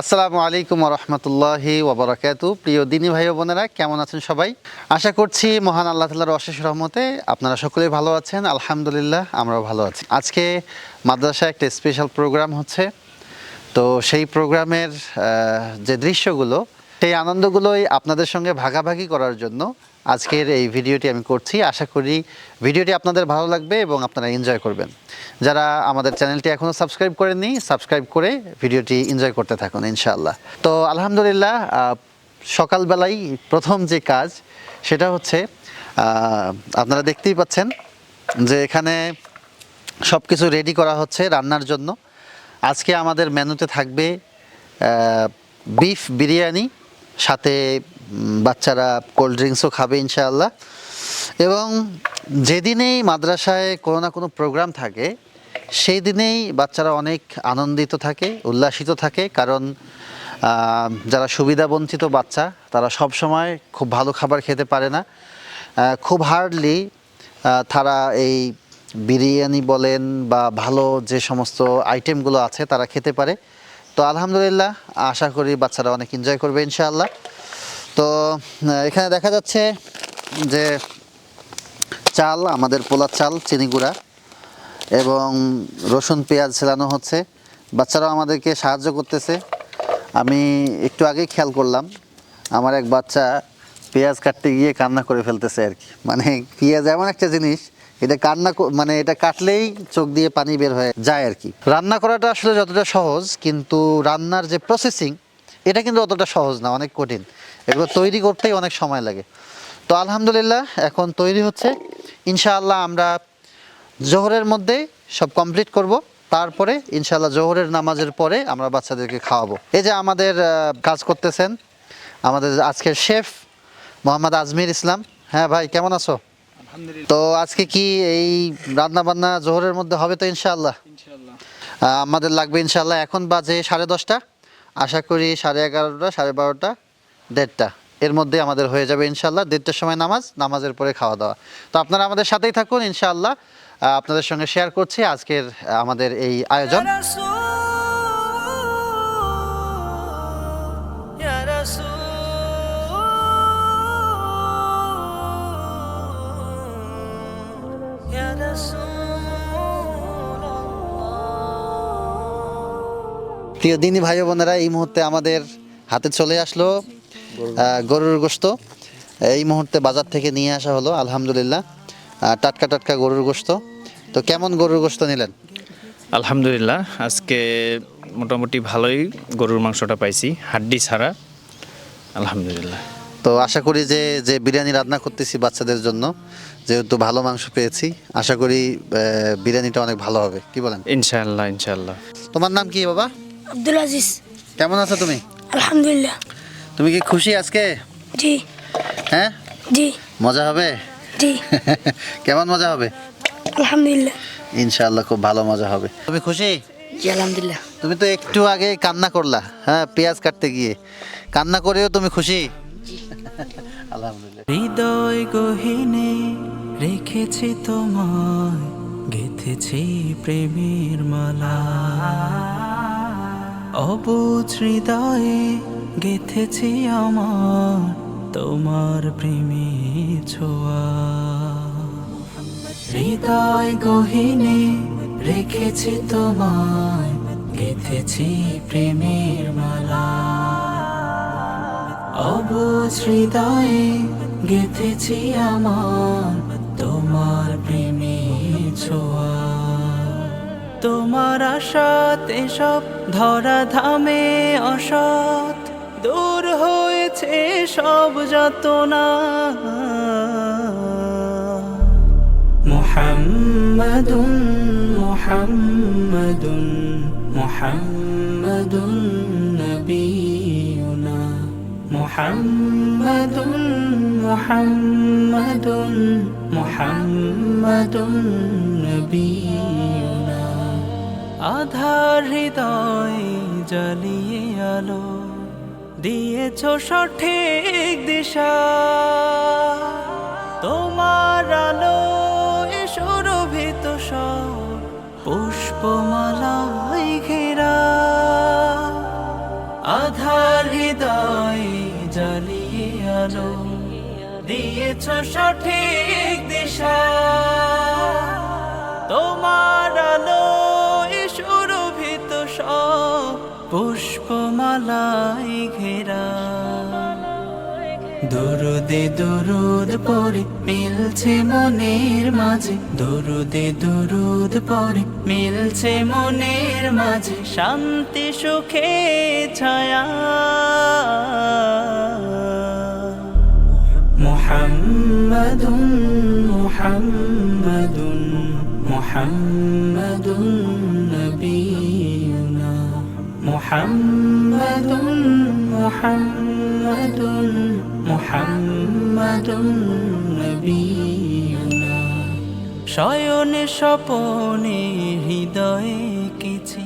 আসসালামু আলাইকুম রহমতুল্লাহি ওবরাকাতু প্রিয় দিনী ভাই বোনেরা, কেমন আছেন সবাই? আশা করছি মহান আল্লাহ তালার অশেষ রহমতে আপনারা সকলেই ভালো আছেন। আলহামদুলিল্লাহ, আমরাও ভালো আছি। আজকে মাদ্রাসায় একটা স্পেশাল প্রোগ্রাম হচ্ছে। তো সেই প্রোগ্রামের যে দৃশ্যগুলো সেই আনন্দগুলোই আপনাদের সঙ্গে ভাগাভাগি করার জন্য আজকের এই ভিডিওটি আমি করছি। আশা করি ভিডিওটি আপনাদের ভালো লাগবে এবং আপনারা এনজয় করবেন। যারা আমাদের চ্যানেলটি এখনও সাবস্ক্রাইব করেননি সাবস্ক্রাইব করে ভিডিওটি এনজয় করতে থাকুন ইনশাআল্লাহ। তো আলহামদুলিল্লাহ সকালবেলাই প্রথম যে কাজ সেটা হচ্ছে আপনারা দেখতেই পাচ্ছেন যে এখানে সব কিছু রেডি করা হচ্ছে রান্নার জন্য। আজকে আমাদের মেনুতে থাকবে বিফ বিরিয়ানি সাথে বাচ্চারা কোল্ড ড্রিঙ্কসও খাবে ইনশাআল্লাহ। এবং যেদিনেই মাদ্রাসায় কোনো না কোনো প্রোগ্রাম থাকে সেই দিনেই বাচ্চারা অনেক আনন্দিত থাকে, উল্লাসিত থাকে। কারণ যারা সুবিধাবঞ্চিত বাচ্চা, তারা সব সময় খুব ভালো খাবার খেতে পারে না। খুব হার্ডলি তারা এই বিরিয়ানি বলেন বা ভালো যে সমস্ত আইটেমগুলো আছে, তারা খেতে পারে। তো আলহামদুলিল্লাহ, আশা করি বাচ্চারা অনেক এনজয় করবে ইনশাআল্লাহ। তো এখানে দেখা যাচ্ছে যে চাল, আমাদের পোলার চাল, চিনি গুঁড়া এবং রসুন, পেঁয়াজ ছেলানো হচ্ছে। বাচ্চারাও আমাদেরকে সাহায্য করতেছে। আমি একটু আগেই খেয়াল করলাম, আমার এক বাচ্চা পেঁয়াজ কাটতে গিয়ে কান্না করে ফেলতেছে আর কি। মানে পেঁয়াজ এমন একটা জিনিস এটা কান্না মানে এটা কাটলেই চোখ দিয়ে পানি বের হয়ে যায় আর কি। রান্না করাটা আসলে যতটা সহজ, কিন্তু রান্নার যে প্রসেসিং এটা কিন্তু অতটা সহজ না, অনেক কঠিন। এগুলো তৈরি করতেই অনেক সময় লাগে। তো আলহামদুলিল্লাহ, এখন তৈরি হচ্ছে। ইনশাআল্লাহ আমরা জোহরের মধ্যে সব কমপ্লিট করব। তারপরে ইনশাআল্লাহ জোহরের নামাজের পরে আমরা বাচ্চাদেরকে খাওয়াবো। এই যে আমাদের কাজ করতেছেন, আমাদের আজকের শেফ মোহাম্মদ আজমির ইসলাম। হ্যাঁ ভাই, কেমন আছো? তো আজকে কি এই রান্না বান্না জোহরের মধ্যে হবে তো ইনশাআল্লাহ? আমাদের লাগবে ইনশাআল্লাহ। এখন বাজে সাড়ে দশটা। আশা করি সাড়ে এগারোটা সাড়ে বারোটা দেড়টা। এর মধ্যে আমাদের হয়ে যাবে ইনশাআল্লাহ। দেড়টার সময় নামাজ নামাজের পরে খাওয়া দাওয়া। তো আপনারা আমাদের সাথেই থাকুন ইনশাআল্লাহ। আপনাদের সঙ্গে শেয়ার করছি আজকের আমাদের এই আয়োজন। প্রিয় দিনী ভাই বোনেরা, এই মুহূর্তে আমাদের হাতে চলে আসলো গরুর গোস্ত এই মুহূর্তে বাজার থেকে নিয়ে আসা হলো, আলহামদুলিল্লাহ। টাটকা টাটকা গরুর গোস্ত তো কেমন গরুর গোস্ত নিলেন? আলহামদুলিল্লাহ, আজকে মোটামুটি ভালোই গরুর মাংসটা পাইছি, হাড্ডি ছাড়া। আলহামদুলিল্লাহ। তো আশা করি যে যে বিরিয়ানি রান্না করতেছি বাচ্চাদের জন্য যেহেতু ভালো মাংস পেয়েছি আশা করি বিরিয়ানিটা অনেক ভালো হবে। কি বলেন? ইনশাআল্লাহ ইনশাআল্লাহ। তোমার নাম কি বাবা? আব্দুল আজিজ। কেমন আছো তুমি? আলহামদুলিল্লাহ। তুমি কি খুশি আজকে? জি। হ্যাঁ? জি। মজা হবে? জি। কেমন মজা হবে? আলহামদুলিল্লাহ। ইনশাআল্লাহ খুব ভালো মজা হবে। তুমি খুশি? জি আলহামদুলিল্লাহ। তুমি তো একটু আগে কান্না করলা হ্যাঁ পেঁয়াজ কাটতে গিয়ে। কান্না করেও তুমি খুশি? হৃদয় গহিনে রেখেছি তোমায়, গেথেছি প্রেমের মালা। অবুঝ হৃদয়ে গেথেছি আমার, তোমার প্রেমের ছোঁয়া। হৃদয় গহিনে রেখেছি তোমায়, গেথেছি প্রেমের মালা। অবুঝ হৃদয়ে গেথেছি আমার তোমার প্রেমের ছোঁয়া। তোমার আশাত এসব ধরা ধামে অসৎ, দূর হয়েছে সব যাতনা মুহাম্মাদুন মুহাম্মাদুন মুহাম্মাদুন নবিয়ুনা জ্বালিয়ে আলো দিয়েছ সঠিক দিশা। তোমার আলো সুরভিত সব পুষ্পমালাই ঘেরা। আধার হৃদয় জ্বালিয়ে আলো দিয়েছ সঠিক দিশা। তোমার আলো সুরভিত সব ঘেরা। দরুদে দরুদ পরে মিলছে মনের মাঝে। দরুদে দরুদ পরে মিলছে মনের মাঝে। শান্তি, সুখে ছায়া। মুহাম্মাদুন মুহাম্মাদুন মুহাম্মাদুন নবিয়ুনা মুহাম্মাদুন মুহাম্মাদুন মুহাম্মাদুন শয়নে স্বপনে হৃদয়ে কিছু